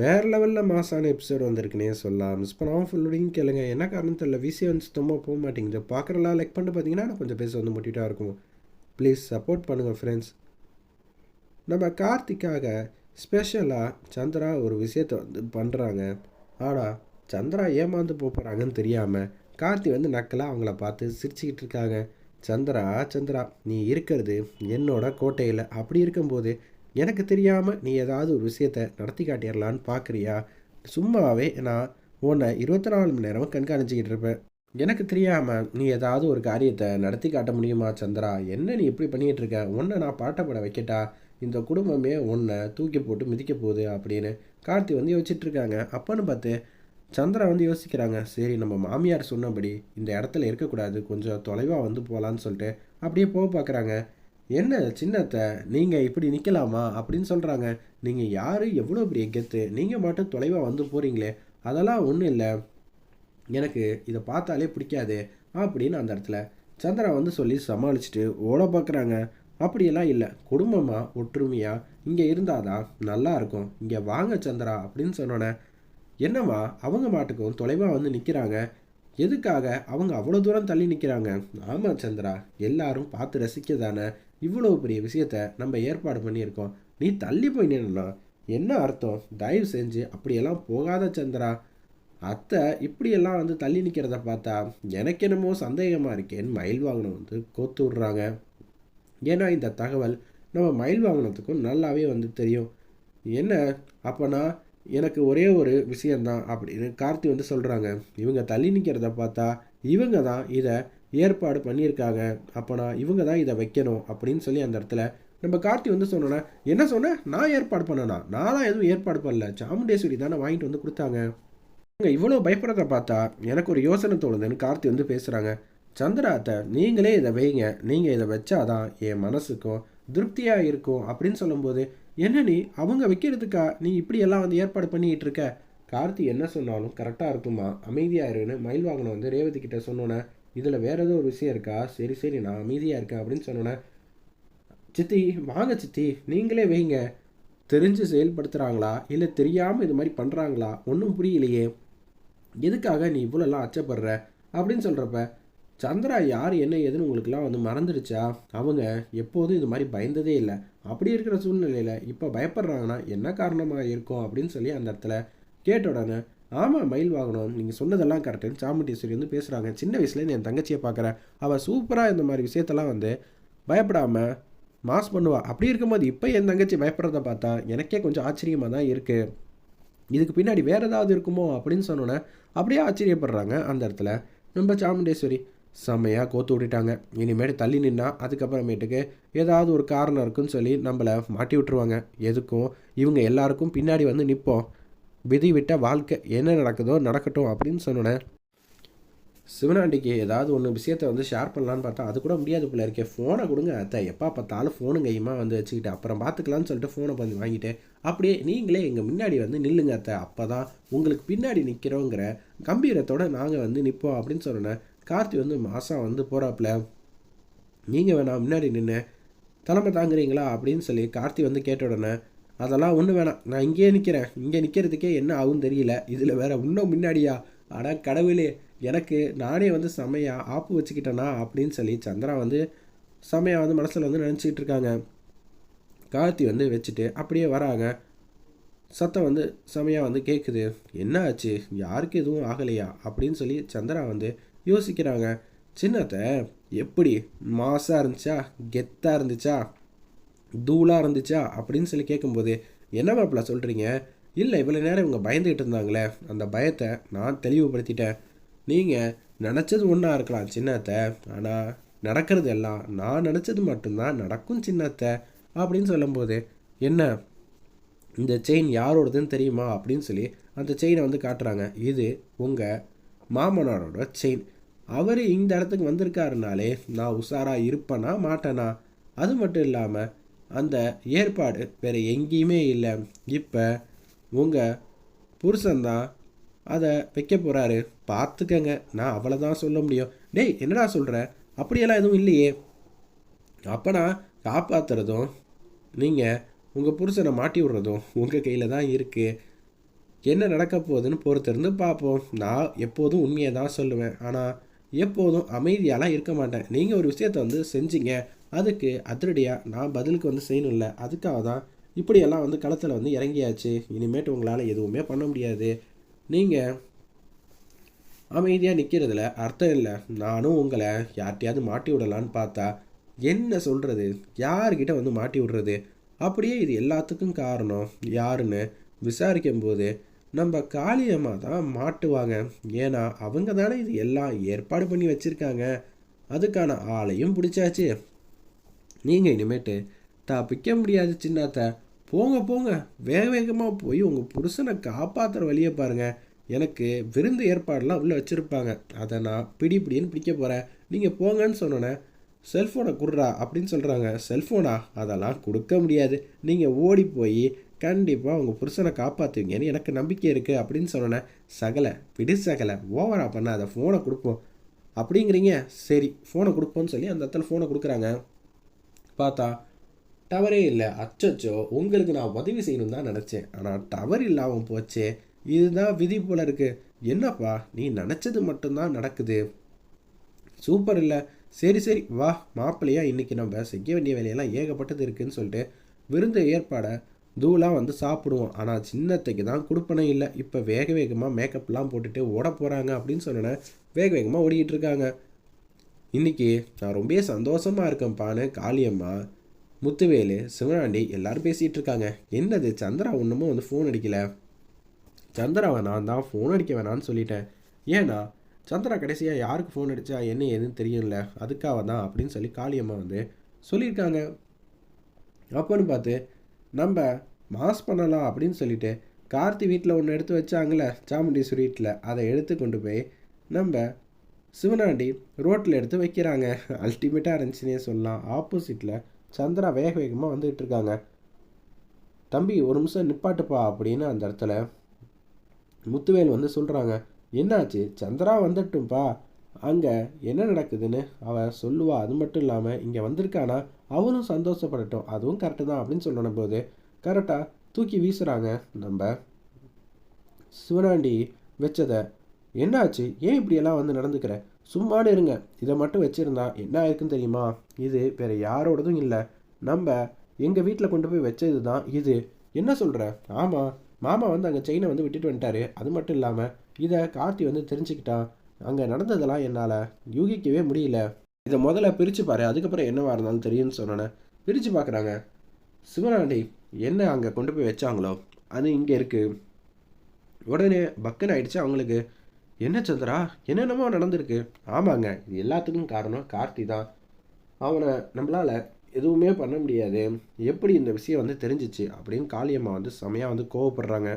வேறு லெவலில் மாசான எபிசோட் வந்திருக்குனே சொல்லலாம். மிஸ் பண்ணாமல் ஃபுல்லோடையும் கேளுங்க. என்ன காரணம் தெரியல. விசி வந்து சுத்தமாக போக மாட்டேங்குது. பார்க்குறலாம் லைக் பண்ணிட்டு பார்த்தீங்கன்னா கொஞ்சம் பேச வந்து முட்டிட்டாக இருக்கும். ப்ளீஸ் சப்போர்ட் பண்ணுங்கள் ஃப்ரெண்ட்ஸ் நம்ம கார்த்திக்காக ஸ்பெஷலாக சந்திரா ஒரு விஷயத்தை வந்து பண்ணுறாங்க ஆனால் சந்திரா ஏமாந்து போக போகிறாங்கன்னு தெரியாமல் கார்த்தி வந்து நக்கலாக அவங்கள பார்த்து சிரிச்சுக்கிட்டு இருக்காங்க. சந்திரா சந்திரா நீ இருக்கிறது என்னோட கோட்டையில். அப்படி இருக்கும்போது எனக்கு தெரியாமல் நீ ஏதாவது ஒரு விஷயத்தை நடத்தி காட்டிடலான்னு பார்க்குறியா சும்மாவே நான் உன்னை இருபத்தி நாலு மணி நேரம் கண்காணிச்சிக்கிட்டு இருப்பேன். எனக்கு தெரியாமல் நீ ஏதாவது ஒரு காரியத்தை நடத்தி காட்ட முடியுமா சந்திரா? என்ன நீ இப்படி பண்ணிகிட்டு இருக்க? உன்னை நான் பாட்டப்பட வைக்கட்டா? இந்த குடும்பமே உன்னை தூக்கி போட்டு மிதிக்க போகுது அப்படின்னு கார்த்தி வந்து யோசிச்சிட்டுருக்காங்க அப்போன்னு பார்த்து சந்திரா வந்து யோசிக்கிறாங்க. சரி நம்ம மாமியார் சொன்னபடி இந்த இடத்துல இருக்கக்கூடாது. கொஞ்சம் தொலைவாக வந்து போகலான்னு சொல்லிட்டு அப்படியே போக பார்க்குறாங்க என்ன சின்னத்தை நீங்கள் இப்படி நிற்கலாமா அப்படின்னு சொல்கிறாங்க நீங்கள் யார்? எவ்வளோ பெரிய கெத்து? நீங்கள் மட்டும் தொலைவாக வந்து போகிறீங்களே அதெல்லாம் ஒன்றும் இல்லை. எனக்கு இதை பார்த்தாலே பிடிக்காது அப்படின்னு அந்த இடத்துல சந்திரா வந்து சொல்லி சமாளிச்சுட்டு ஓட பார்க்குறாங்க அப்படியெல்லாம் இல்லை. குடும்பமாக ஒற்றுமையாக இங்கே இருந்தாதான் நல்லா இருக்கும். இங்கே வாங்க சந்திரா அப்படின்னு சொன்னோன்னே என்னம்மா? அவங்க மாட்டுக்கும் தொலைவாக வந்து நிற்கிறாங்க எதுக்காக? அவங்க அவ்வளோ தூரம் தள்ளி நிற்கிறாங்க ஆமாம் சந்திரா. எல்லாரும் பார்த்து ரசிக்க தானே இவ்வளோ பெரிய விஷயத்த நம்ம ஏற்பாடு பண்ணியிருக்கோம். நீ தள்ளி போய் நின்னா என்ன அர்த்தம்? தயவு செஞ்சு அப்படியெல்லாம் போகாத சந்திரா. அத்தை இப்படியெல்லாம் வந்து தள்ளி நிற்கிறத பார்த்தா எனக்கு என்னமோ சந்தேகமாக இருக்கேன்னு மயில் வாகனம் வந்து கோத்து விட்றாங்க. ஏன்னா இந்த தகவல் நம்ம மயில் வாகனத்துக்கும் நல்லாவே வந்து தெரியும். என்ன? அப்போனா எனக்கு ஒரே ஒரு விஷயந்தான் அப்படின்னு கார்த்தி வந்து சொல்கிறாங்க இவங்க தள்ளி நிற்கிறத பார்த்தா இவங்க தான் இதை ஏற்பாடு பண்ணியிருக்காங்க. அப்போனா இவங்க தான் இதை வைக்கணும் அப்படின்னு சொல்லி அந்த இடத்துல நம்ம கார்த்தி வந்து சொன்னோன்னா என்ன சொன்னேன் நான் ஏற்பாடு பண்ணனா? நான்லாம் எதுவும் ஏற்பாடு பண்ணல. சாமுண்டேஸ்வரி தானே வாங்கிட்டு வந்து கொடுத்தாங்க. இவங்க இவ்வளோ பயப்படுறத பார்த்தா எனக்கு ஒரு யோசனை தோணுதுன்னு கார்த்தி வந்து பேசுகிறாங்க சந்திராத்தை நீங்களே இதை வைங்க. நீங்கள் இதை வச்சாதான் என் மனசுக்கும் திருப்தியாக இருக்கும். அப்படின்னு சொல்லும்போது என்ன நீ? அவங்க வைக்கிறதுக்கா? நீ இப்படியெல்லாம் வந்து ஏற்பாடு பண்ணிக்கிட்டு இருக்க? கார்த்தி என்ன சொன்னாலும் கரெக்டாக இருக்குமா? அமைதியாக இருன்னு மயில் வாகனம் வந்து ரேவதி கிட்ட சொன்னோன்னே இதில் வேறு ஏதோ ஒரு விஷயம் இருக்கா? சரி சரி நான் அமைதியாக இருக்கேன் அப்படின்னு சொன்னோன்னே சித்தி வாங்க சித்தி நீங்களே வைங்க. தெரிஞ்சு செயல்படுத்துகிறாங்களா இல்லை தெரியாமல் இது மாதிரி பண்ணுறாங்களா ஒன்றும் புரியலையே. எதுக்காக நீ இவ்வளோலாம் அச்சப்படுற? அப்படின்னு சொல்கிறப்ப சந்திரா யார் என்ன ஏதுன்னு உங்களுக்குலாம் வந்து மறந்துடுச்சா? அவங்க எப்போதும் இது மாதிரி பயந்ததே இல்லை. அப்படி இருக்கிற சூழ்நிலையில் இப்போ பயப்படுறாங்கன்னா என்ன காரணமாக இருக்கும் அப்படின்னு சொல்லி அந்த இடத்துல கேட்ட உடனே ஆமாம் மயில் வாகனம். நீங்கள் சொன்னதெல்லாம் கரெக்டுன்னு சாமுண்டீஸ்வரி வந்து பேசுகிறாங்க சின்ன வயசுலேருந்து என் தங்கச்சியை பார்க்குறேன். அவள் சூப்பராக இந்த மாதிரி விஷயத்தெல்லாம் வந்து பயப்படாமல் மாஸ் பண்ணுவாள் அப்படி இருக்கும்போது இப்போ என் தங்கச்சி பயப்படுறத பார்த்தா எனக்கே கொஞ்சம் ஆச்சரியமாக தான் இருக்குது இதுக்கு பின்னாடி வேறு ஏதாவது இருக்குமோ அப்படின்னு சொன்னோன்னே அப்படியே ஆச்சரியப்படுறாங்க அந்த இடத்துல. நம்ம சாமுண்டேஸ்வரி செம்மையாக கோத்து விட்டுட்டாங்க. இனிமேல் தள்ளி நின்னா அதுக்கப்புறமேட்டுக்கு ஏதாவது ஒரு காரணம் இருக்குன்னு சொல்லி நம்மளை மாட்டி விட்டுருவாங்க. எதுக்கும்? இவங்க எல்லாருக்கும் பின்னாடி வந்து நிற்போம் விதிவிட்ட வாழ்க்கை என்ன நடக்குதோ நடக்கட்டும் அப்படின்னு சொன்னேன் சிவனாண்டிக்கு ஏதாவது ஒன்று விஷயத்த வந்து ஷேர் பண்ணலான்னு பார்த்தா அது கூட முடியாது போல இருக்கே. ஃபோனை கொடுங்க அத்தை. எப்போ பார்த்தாலும் ஃபோனு கையுமா வந்து வச்சுக்கிட்டு அப்புறம் பார்த்துக்கலான்னு சொல்லிட்டு ஃபோனை வந்து வாங்கிட்டு அப்படியே நீங்களே எங்கள் முன்னாடி வந்து நில்லுங்க அத்தை. அப்போ தான் உங்களுக்கு பின்னாடி நிற்கிறோங்கிற கம்பீரத்தோடு நாங்கள் வந்து நிற்போம் அப்படின்னு சொன்னேன் கார்த்தி வந்து மாதம் வந்து போகிறாப்புல நீங்கள் வேணாம் முன்னாடி நின்று தலைமை தாங்குறீங்களா அப்படின்னு சொல்லி கார்த்தி வந்து கேட்ட உடனே அதெல்லாம் ஒன்றும் வேணாம். நான் இங்கேயே நிற்கிறேன் இங்கே நிற்கிறதுக்கே என்ன ஆகும் தெரியல. இதில் வேற இன்னும் முன்னாடியா? ஆனால் கடவுளே எனக்கு நானே வந்து செமையாக ஆப்பு வச்சுக்கிட்டேனா அப்படின்னு சொல்லி சந்திரா வந்து செமையாக வந்து மனசில் வந்து நினச்சிக்கிட்டு இருக்காங்க. கார்த்தி வந்து வச்சுட்டு அப்படியே வராங்க. சத்தம் வந்து செமையாக வந்து கேட்குது என்ன ஆச்சு? யாருக்கு எதுவும் ஆகலையா? அப்படின்னு சொல்லி சந்திரா வந்து யோசிக்கிறாங்க. சின்னத்தை எப்படி? மாசாக இருந்துச்சா? கெத்தாக இருந்துச்சா? தூளாக இருந்துச்சா அப்படின்னு சொல்லி கேட்கும்போது என்ன மாப்பிள்ள சொல்கிறீங்க இல்லை இவ்வளோ நேரம் இவங்க பயந்துக்கிட்டு இருந்தாங்களே அந்த பயத்தை நான் தெளிவுபடுத்திட்டேன். நீங்கள் நினச்சது ஒன்றா இருக்கலாம் சின்னத்தை ஆனால் நடக்கிறது எல்லாம் நான் நினச்சது மட்டும்தான் நடக்கும் சின்னத்தை அப்படின்னு சொல்லும்போது என்ன இந்த செயின் யாரோடதுன்னு தெரியுமா? அப்படின்னு சொல்லி அந்த செயினை வந்து காட்டுறாங்க. இது உங்கள் மாமனாரோட செயின் அவர் இந்த இடத்துக்கு வந்திருக்காருனாலே நான் உஷாராக இருப்பேனா மாட்டேனா? அது மட்டும் இல்லாமல் அந்த ஏற்பாடு வேறு எங்கேயுமே இல்லை. இப்போ உங்கள் புருஷன்தான் அதை வைக்க போகிறாரு பார்த்துக்கங்க நான் அவ்வளோ தான் சொல்ல முடியும். டேய் என்னடா சொல்கிற அப்படியெல்லாம் எதுவும் இல்லையே. அப்போ நான் காப்பாற்றுறதும் நீங்கள் உங்கள் புருஷனை மாட்டி விடுறதும் உங்கள் கையில் தான் இருக்குது என்ன நடக்க போகுதுன்னு பொறுத்திருந்து பார்ப்போம் நான் எப்போதும் உண்மையை தான் சொல்லுவேன். ஆனால் எப்போதும் அமைதியாலாம் இருக்க மாட்டேன். நீங்கள் ஒரு விஷயத்த வந்து செஞ்சீங்க. அதுக்கு அதிரடியாக நான் பதிலுக்கு வந்து செய்யணும்ல. அதுக்காக தான் இப்படியெல்லாம் வந்து களத்தில் வந்து இறங்கியாச்சு. இனிமேட்டு உங்களால் எதுவுமே பண்ண முடியாது. நீங்கள் அமைதியாக நிற்கிறதுல அர்த்தம் இல்லை. நானும் உங்களை யார்கிட்டயாவது மாட்டி விடலான்னு பார்த்தா என்ன சொல்கிறது யார்கிட்ட வந்து மாட்டி விடுறது? அப்படியே இது எல்லாத்துக்கும் காரணம் யாருன்னு விசாரிக்கும் போது நம்ம காளியம்மா தான் மாட்டுவாங்க. ஏன்னா அவங்க தானே இது எல்லாம் ஏற்பாடு பண்ணி வச்சுருக்காங்க. அதுக்கான ஆளையும் பிடிச்சாச்சு. நீங்கள் இனிமேட்டு தப்பிக்க முடியாது சின்னத்த. போங்க போங்க. வேக வேகமாக போய் உங்கள் புருஷனை காப்பாற்றுற வழியை பாருங்கள் எனக்கு விருந்து ஏற்பாடெலாம் உள்ளே வச்சுருப்பாங்க. அதை நான் பிடி பிடின்னு பிடிக்க போகிறேன் நீங்கள் போங்கன்னு சொன்னோன்னே செல்ஃபோனை கொடுறா அப்படின்னு சொல்கிறாங்க செல்ஃபோனா? அதெல்லாம் கொடுக்க முடியாது. நீங்கள் ஓடி போய் கண்டிப்பாக உங்கள் புருஷனை காப்பாற்றுவீங்கன்னு எனக்கு நம்பிக்கை இருக்குது அப்படின்னு சொன்னேன் சகலை பிடி சகலை. ஓவரா பண்ண அதை ஃபோனை கொடுப்போம். அப்படிங்கிறீங்க. சரி ஃபோனை கொடுப்போம்னு சொல்லி அந்த இடத்துல ஃபோனை கொடுக்குறாங்க. பார்த்தா டவரே இல்லை. அச்சச்சோ உங்களுக்கு நான் உதவி செய்யணும் தான் நினச்சேன். ஆனால் டவர் இல்லாமல் போச்சே. இதுதான் விதி போல இருக்குது என்னப்பா நீ நினச்சது மட்டும்தான் நடக்குது. சூப்பர் இல்லை. சரி சரி. வா மாப்பிள்ளையா இன்றைக்கி நம்ம செய்ய வேண்டிய வேலையெல்லாம் ஏகப்பட்டது இருக்குதுன்னு சொல்லிட்டு விருந்து ஏற்பாடை தூளாக வந்து சாப்பிடுவோம். ஆனால் சின்னத்தைக்கு தான் கொடுப்பனே இல்லை. இப்போ வேக வேகமாக மேக்கப்லாம் போட்டுட்டு ஓட போகிறாங்க அப்படின்னு சொன்னேன் வேக வேகமாக ஓடிக்கிட்டு இருக்காங்க. இன்றைக்கி நான் ரொம்ப சந்தோஷமாக இருக்கேன்ப்பான்னு காளியம்மா முத்துவேலு சிவனாண்டி எல்லோரும் பேசிகிட்டு இருக்காங்க. என்னது சந்திரா ஒன்றுமும் வந்து ஃபோன் அடிக்கலை? சந்திராவை நான் தான் ஃபோன் அடிக்க வேணான்னு சொல்லிட்டேன். ஏன்னா சந்திரா கடைசியாக யாருக்கு ஃபோன் அடித்தா என்ன ஏதுன்னு தெரியல அதுக்காக தான் அப்படின்னு சொல்லி காளியம்மா வந்து சொல்லியிருக்காங்க. அப்போன்னு பார்த்து நம்ம மாஸ் பண்ணலாம் அப்படின்னு சொல்லிட்டு கார்த்தி வீட்டில் ஒன்று எடுத்து வச்சாங்களே சாமுண்டீஸ்வரி வீட்டில் அதை எடுத்து கொண்டு போய் நம்ம சிவனாண்டி ரோட்டில் எடுத்து வைக்கிறாங்க. அல்டிமேட்டாக இருந்துச்சுன்னே சொல்லலாம். ஆப்போசிட்டில் சந்திரா வேக வேகமாக வந்துகிட்டு இருக்காங்க. தம்பி ஒரு நிமிஷம் நிப்பாட்டுப்பா அப்படின்னு அந்த இடத்துல முத்துவேல் வந்து சொல்கிறாங்க என்னாச்சு? சந்திரா வந்துட்டும்பா. அங்கே என்ன நடக்குதுன்னு அவள் சொல்லுவா. அது மட்டும் இல்லாமல் இங்கே வந்திருக்கானா? அவனும் சந்தோஷப்படட்டும். அதுவும் கரெக்டு தான் அப்படின்னு சொல்லணும் போது கரெக்டாக தூக்கி வீசுகிறாங்க நம்ம சிவனாண்டி வச்சதை என்னாச்சு? ஏன் இப்படியெல்லாம் வந்து நடந்துக்கிற? சும்மானு இருங்க. இதை மட்டும் வச்சுருந்தா என்ன ஆயிருக்குன்னு தெரியுமா? இது வேறு யாரோடதும் இல்லை. நம்ம எங்கள் வீட்டில் கொண்டு போய் வச்சது தான் இது. என்ன சொல்கிற ஆமாம் மாமா வந்து அங்கே செயினை வந்து விட்டுட்டு வந்துட்டாரு. அது மட்டும் இல்லாமல் இதை கார்த்தி வந்து தெரிஞ்சுக்கிட்டான் அங்கே நடந்ததெல்லாம் என்னால் யூகிக்கவே முடியல. இதை முதல்ல பிரித்து பாரு. அதுக்கப்புறம் என்னவா இருந்தாலும் தெரியும்னு சொன்னேன். பிரித்து பார்க்குறாங்க சிவனாண்டி என்ன அங்கே கொண்டு போய் வச்சாங்களோ? அது இங்கே இருக்குது உடனே பக்குன்னு ஆயிடுச்சு அவங்களுக்கு. என்ன சந்திரா? என்னென்னமோ நடந்திருக்கு. ஆமாங்க இது எல்லாத்துக்கும் காரணம் கார்த்தி தான். அவனை நம்மளால் எதுவுமே பண்ண முடியாது. எப்படி இந்த விஷயம் வந்து தெரிஞ்சிச்சு அப்படின்னு காளியம்மா வந்து செமையாக வந்து கோவப்படுறாங்க.